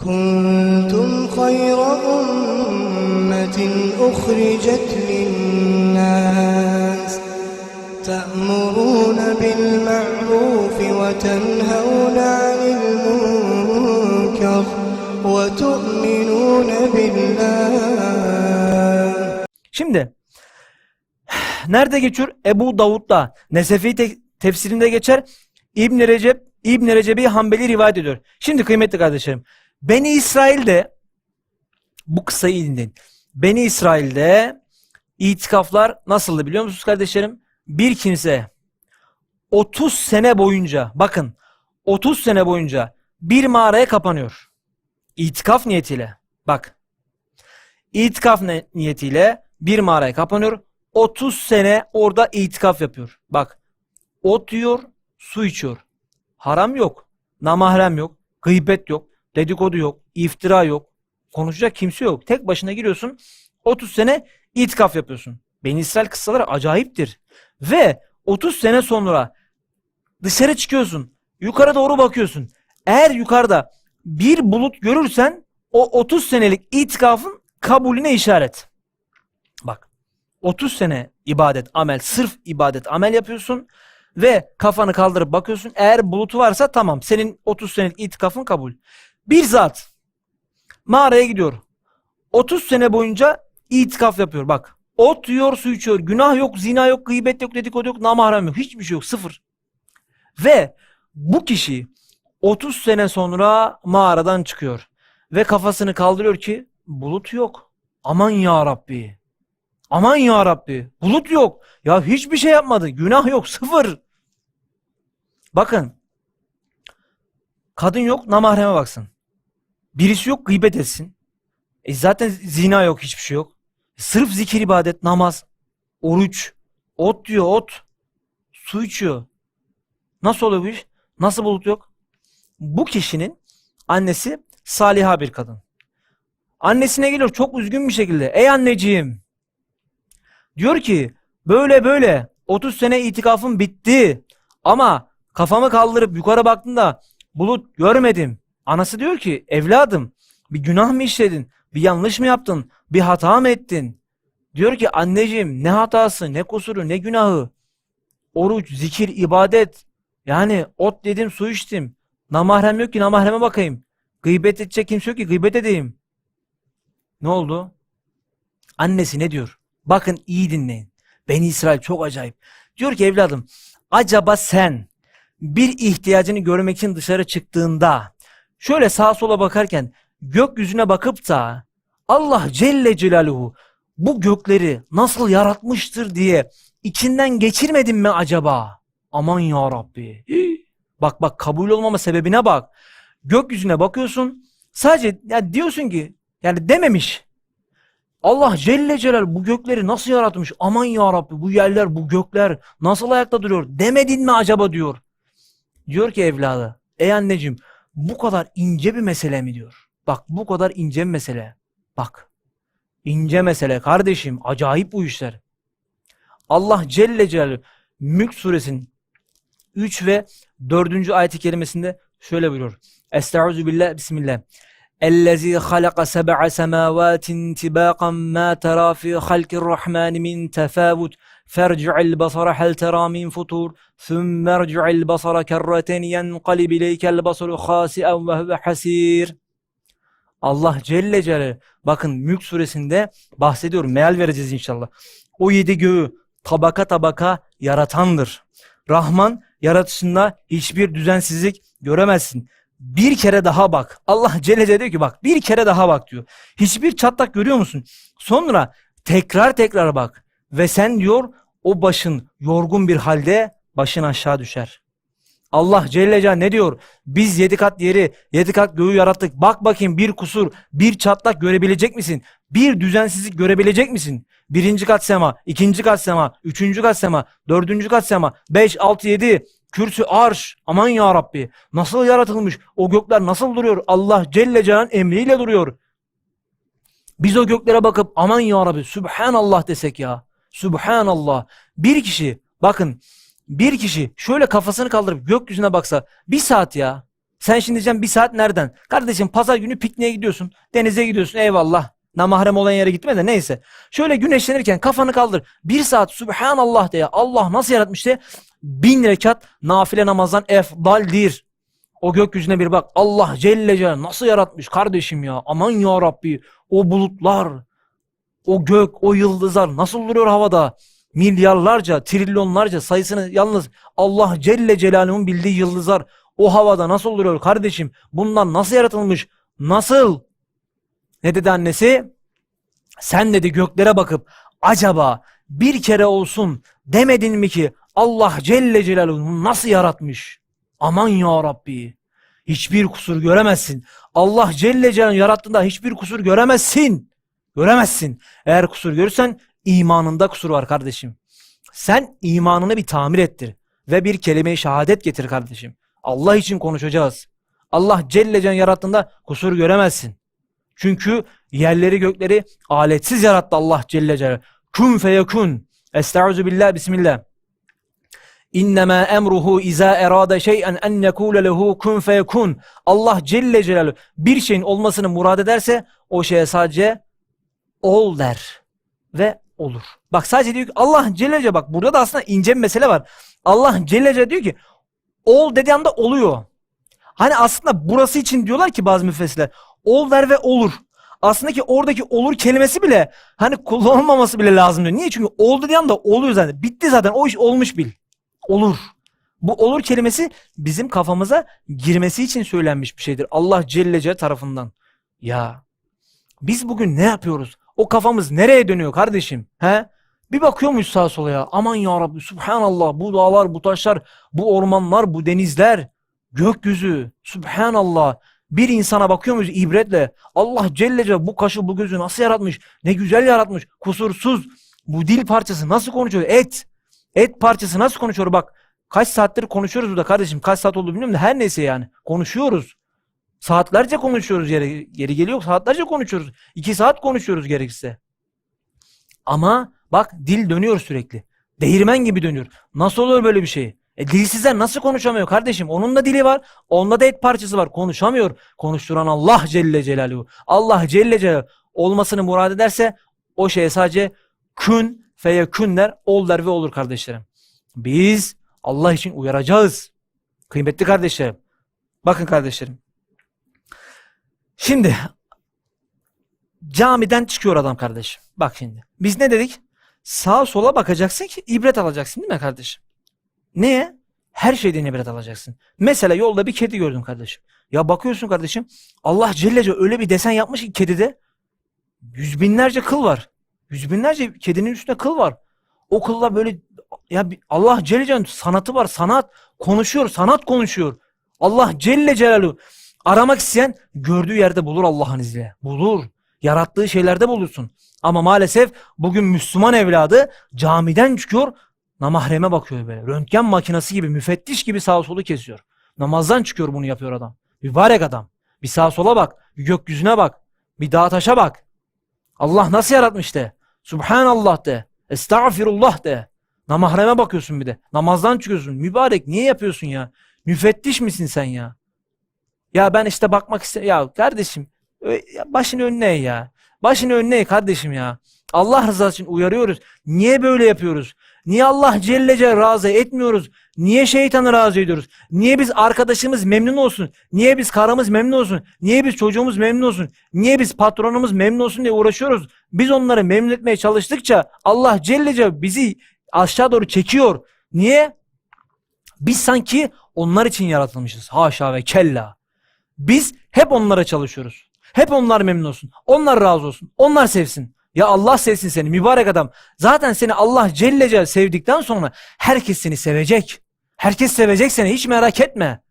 كنتم خير أمة أخرجت للناس تأمرون بالمعروف وتنهون عن المنكر وتؤمنون بالله Şimdi nerede geçiyor? Ebu Davud'da Nesefi te- tefsirinde geçer. İbn Recep İbn Recep'i Hanbeli rivayet ediyor. Şimdi kıymetli kardeşlerim, Beni İsrail'de bu kıssayı iyi dinleyin. Beni İsrail'de itikaflar nasıldı biliyor musunuz kardeşlerim? Bir kimse 30 sene boyunca bakın 30 sene boyunca bir mağaraya kapanıyor. İtikaf niyetiyle. Bak. İtikaf niyetiyle bir mağaraya kapanıyor. 30 sene orada itikaf yapıyor. Bak. Ot yiyor, su içiyor. Haram yok. Namahrem yok. Gıybet yok. Dedikodu yok. iftira yok. Konuşacak kimse yok. Tek başına giriyorsun. 30 sene itikaf yapıyorsun. Beni İsrail kıssaları acayiptir. Ve 30 sene sonra dışarı çıkıyorsun. Yukarı doğru bakıyorsun. Eğer yukarıda bir bulut görürsen o 30 senelik itikafın kabulüne işaret. Bak 30 sene ibadet, amel, sırf ibadet, amel yapıyorsun ve kafanı kaldırıp bakıyorsun. Eğer bulutu varsa tamam senin 30 senelik itikafın kabul. Bir zat mağaraya gidiyor. 30 sene boyunca itikaf yapıyor. Bak ot yiyor, su içiyor. Günah yok, zina yok, gıybet yok, dedikodu yok, namahrem yok. Hiçbir şey yok. Sıfır. Ve bu kişi 30 sene sonra mağaradan çıkıyor. Ve kafasını kaldırıyor ki bulut yok. Aman ya Rabbi. Aman ya Rabbi. Bulut yok. Ya hiçbir şey yapmadı. Günah yok. Sıfır. Bakın. Kadın yok namahreme baksın. Birisi yok gıybet etsin. E zaten zina yok hiçbir şey yok. Sırf zikir ibadet, namaz, oruç, ot diyor ot. Su içiyor. Nasıl oluyor bu iş? Nasıl bulut yok? Bu kişinin annesi saliha bir kadın. Annesine geliyor çok üzgün bir şekilde. Ey anneciğim. Diyor ki böyle böyle 30 sene itikafım bitti. Ama kafamı kaldırıp yukarı baktığımda bulut görmedim. Anası diyor ki evladım bir günah mı işledin? Bir yanlış mı yaptın? Bir hata mı ettin? Diyor ki anneciğim ne hatası ne kusuru ne günahı. Oruç, zikir, ibadet. Yani ot dedim su içtim. Namahrem yok ki namahreme bakayım. Gıybet edecek kimse yok ki gıybet edeyim. Ne oldu? Annesi ne diyor? Bakın iyi dinleyin. Beni İsrail çok acayip. Diyor ki evladım acaba sen bir ihtiyacını görmek için dışarı çıktığında şöyle sağa sola bakarken gökyüzüne bakıp da Allah Celle Celaluhu bu gökleri nasıl yaratmıştır diye içinden geçirmedin mi acaba? Aman ya Rabbi. Bak bak kabul olmama sebebine bak. Gökyüzüne bakıyorsun. Sadece ya diyorsun ki yani dememiş. Allah Celle Celal bu gökleri nasıl yaratmış? Aman ya Rabbi bu yerler bu gökler nasıl ayakta duruyor? Demedin mi acaba diyor. Diyor ki evladı ey anneciğim bu kadar ince bir mesele mi diyor. Bak bu kadar ince bir mesele. Bak ince mesele kardeşim acayip bu işler. Allah Celle Celaluhu Mülk suresinin 3 ve 4. ayet-i kerimesinde şöyle buyuruyor. Estaizu billah bismillah. اَلَّذ۪ي خَلَقَ سَبَعَ سَمَاوَاتٍ تِبَاقًا مَا تَرَى فِي خَلْقِ الرَّحْمَانِ مِنْ تَفَاوُتٍ Ferci'il basara hel tera min futur. Sümme erci'il basara kerreten yenqalib ileykel basaru khasi'en ve huve hasir. Allah Celle Celle bakın Mülk suresinde bahsediyor. Meal vereceğiz inşallah. O yedi göğü tabaka tabaka yaratandır. Rahman yaratışında hiçbir düzensizlik göremezsin. Bir kere daha bak. Allah Celle Celle diyor ki bak bir kere daha bak diyor. Hiçbir çatlak görüyor musun? Sonra tekrar tekrar bak. Ve sen diyor o başın yorgun bir halde başın aşağı düşer. Allah Celle Celaluhu ne diyor? Biz yedi kat yeri, yedi kat göğü yarattık. Bak bakayım bir kusur, bir çatlak görebilecek misin? Bir düzensizlik görebilecek misin? Birinci kat sema, ikinci kat sema, üçüncü kat sema, dördüncü kat sema, beş, altı, yedi, kürsü, arş. Aman ya Rabbi. Nasıl yaratılmış? O gökler nasıl duruyor? Allah Celle Celaluhu'nun emriyle duruyor. Biz o göklere bakıp aman ya Rabbi, Sübhanallah desek ya. Sübhanallah. Bir kişi, bakın bir kişi şöyle kafasını kaldırıp gökyüzüne baksa bir saat ya. Sen şimdi diyeceksin bir saat nereden? Kardeşim pazar günü pikniğe gidiyorsun. Denize gidiyorsun eyvallah. Namahrem olan yere gitme de neyse. Şöyle güneşlenirken kafanı kaldır. Bir saat Subhanallah de ya. Allah nasıl yaratmış de. Bin rekat nafile namazdan efdaldir. O gökyüzüne bir bak. Allah Celle Celaluhu nasıl yaratmış kardeşim ya. Aman ya Rabbi. O bulutlar, o gök, o yıldızlar nasıl duruyor havada? Milyarlarca, trilyonlarca sayısını yalnız Allah Celle Celaluhu'nun bildiği yıldızlar o havada nasıl duruyor kardeşim? Bunlar nasıl yaratılmış? Nasıl? Ne dedi annesi? Sen dedi göklere bakıp acaba bir kere olsun demedin mi ki Allah Celle Celaluhu nasıl yaratmış? Aman ya Rabbi. Hiçbir kusur göremezsin. Allah Celle Celaluhu yarattığında hiçbir kusur göremezsin. Göremezsin. Eğer kusur görürsen imanında kusur var kardeşim. Sen imanını bir tamir ettir ve bir kelime-i şehadet getir kardeşim. Allah için konuşacağız. Allah Celle Celaluhu yarattığında kusur göremezsin. Çünkü yerleri gökleri aletsiz yarattı Allah Celle Celaluhu. Kun feyekun. Estaizu billah bismillah. İnnemâ emruhu izâ erâde şey'en en nekûle lehu kun feyekun. Allah Celle Celaluhu bir şeyin olmasını murad ederse o şeye sadece ol der ve olur. Bak sadece diyor ki Allah Celle bak burada da aslında ince bir mesele var. Allah Celle diyor ki ol dediği anda oluyor. Hani aslında burası için diyorlar ki bazı müfessirler ol der ve olur. Aslında ki oradaki olur kelimesi bile hani kullanılmaması bile lazım diyor. Niye? Çünkü oldu diye anda oluyor zaten. Bitti zaten o iş olmuş bil. Olur. Bu olur kelimesi bizim kafamıza girmesi için söylenmiş bir şeydir. Allah Celle Celle tarafından. Ya biz bugün ne yapıyoruz? O kafamız nereye dönüyor kardeşim? He? Bir bakıyor muyuz sağa sola ya? Aman ya Rabbi Subhanallah bu dağlar, bu taşlar, bu ormanlar, bu denizler, gökyüzü, Subhanallah. Bir insana bakıyor muyuz ibretle? Allah Celle Celle bu kaşı bu gözü nasıl yaratmış? Ne güzel yaratmış. Kusursuz. Bu dil parçası nasıl konuşuyor? Et. Et parçası nasıl konuşuyor? Bak kaç saattir konuşuyoruz burada kardeşim. Kaç saat oldu bilmiyorum da her neyse yani. Konuşuyoruz. Saatlerce konuşuyoruz yeri, yeri geliyor. Saatlerce konuşuyoruz. İki saat konuşuyoruz gerekirse. Ama bak dil dönüyor sürekli. Değirmen gibi dönüyor. Nasıl olur böyle bir şey? E dilsizler nasıl konuşamıyor kardeşim? Onun da dili var. Onda da et parçası var. Konuşamıyor. Konuşturan Allah Celle Celaluhu. Allah Celle Celaluhu olmasını murad ederse o şeye sadece kün feyekün der, ol der ve olur kardeşlerim. Biz Allah için uyaracağız. Kıymetli kardeşlerim. Bakın kardeşlerim. Şimdi camiden çıkıyor adam kardeşim. Bak şimdi. Biz ne dedik? Sağa sola bakacaksın ki ibret alacaksın değil mi kardeşim? Neye? Her şeyden ibret alacaksın. Mesela yolda bir kedi gördüm kardeşim. Ya bakıyorsun kardeşim Allah Celle Celle öyle bir desen yapmış ki kedide yüz binlerce kıl var. Yüz binlerce kedinin üstünde kıl var. O kıllar böyle ya Allah Celle Celaluhu sanatı var. Sanat konuşuyor. Sanat konuşuyor. Allah Celle Celaluhu aramak isteyen gördüğü yerde bulur Allah'ın izniyle. Bulur. Yarattığı şeylerde bulursun. Ama maalesef bugün Müslüman evladı camiden çıkıyor namahreme bakıyor böyle. Röntgen makinesi gibi müfettiş gibi sağa solu kesiyor. Namazdan çıkıyor bunu yapıyor adam. Mübarek adam. Bir sağa sola bak. Bir gökyüzüne bak. Bir dağa taşa bak. Allah nasıl yaratmış de. Subhanallah de. Estağfirullah de. Namahreme bakıyorsun bir de. Namazdan çıkıyorsun. Mübarek niye yapıyorsun ya? Müfettiş misin sen ya? Ya ben işte bakmak istiyorum. Ya kardeşim başını önüne ya. Başını önüne kardeşim ya. Allah rızası için uyarıyoruz. Niye böyle yapıyoruz? Niye Allah Celle Celle razı etmiyoruz? Niye şeytanı razı ediyoruz? Niye biz arkadaşımız memnun olsun? Niye biz karımız memnun olsun? Niye biz çocuğumuz memnun olsun? Niye biz patronumuz memnun olsun diye uğraşıyoruz? Biz onları memnun etmeye çalıştıkça Allah Celle Celle bizi aşağı doğru çekiyor. Niye? Biz sanki onlar için yaratılmışız. Haşa ve kella. Biz hep onlara çalışıyoruz. Hep onlar memnun olsun. Onlar razı olsun. Onlar sevsin. Ya Allah sevsin seni mübarek adam. Zaten seni Allah Celle Celle sevdikten sonra herkes seni sevecek. Herkes sevecek seni hiç merak etme.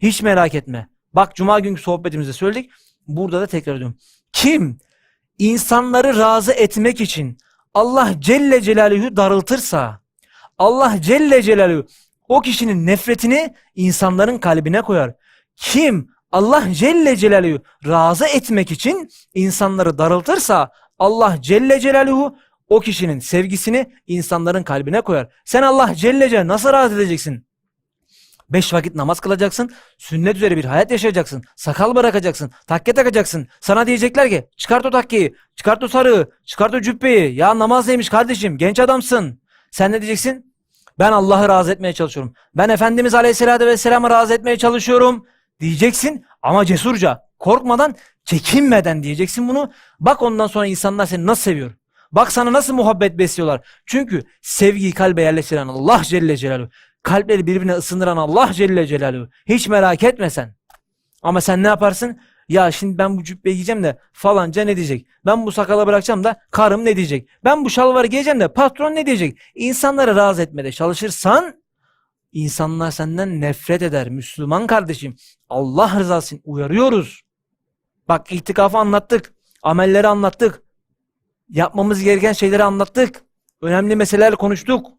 Hiç merak etme. Bak cuma günkü sohbetimizde söyledik. Burada da tekrar ediyorum. Kim insanları razı etmek için Allah Celle Celaluhu darıltırsa Allah Celle Celaluhu o kişinin nefretini insanların kalbine koyar. Kim Allah Celle Celaluhu razı etmek için insanları darıltırsa Allah Celle Celaluhu o kişinin sevgisini insanların kalbine koyar. Sen Allah Celle Celaluhu nasıl razı edeceksin? Beş vakit namaz kılacaksın. Sünnet üzere bir hayat yaşayacaksın. Sakal bırakacaksın. Takke takacaksın. Sana diyecekler ki çıkart o takkeyi. Çıkart o sarığı. Çıkart o cübbeyi. Ya namaz neymiş kardeşim? Genç adamsın. Sen ne diyeceksin? Ben Allah'ı razı etmeye çalışıyorum. Ben Efendimiz Aleyhisselatü Vesselam'ı razı etmeye çalışıyorum. Diyeceksin ama cesurca. Korkmadan, çekinmeden diyeceksin bunu. Bak ondan sonra insanlar seni nasıl seviyor. Bak sana nasıl muhabbet besliyorlar. Çünkü sevgiyi kalbe yerleştiren Allah Celle Celaluhu. Kalpleri birbirine ısındıran Allah Celle Celaluhu. Hiç merak etme sen. Ama sen ne yaparsın? Ya şimdi ben bu cübbeyi giyeceğim de falanca ne diyecek? Ben bu sakala bırakacağım da karım ne diyecek? Ben bu şalvarı giyeceğim de patron ne diyecek? İnsanları razı etmede çalışırsan insanlar senden nefret eder. Müslüman kardeşim Allah rızası için uyarıyoruz. Bak itikafı anlattık. Amelleri anlattık. Yapmamız gereken şeyleri anlattık. Önemli meseleler konuştuk.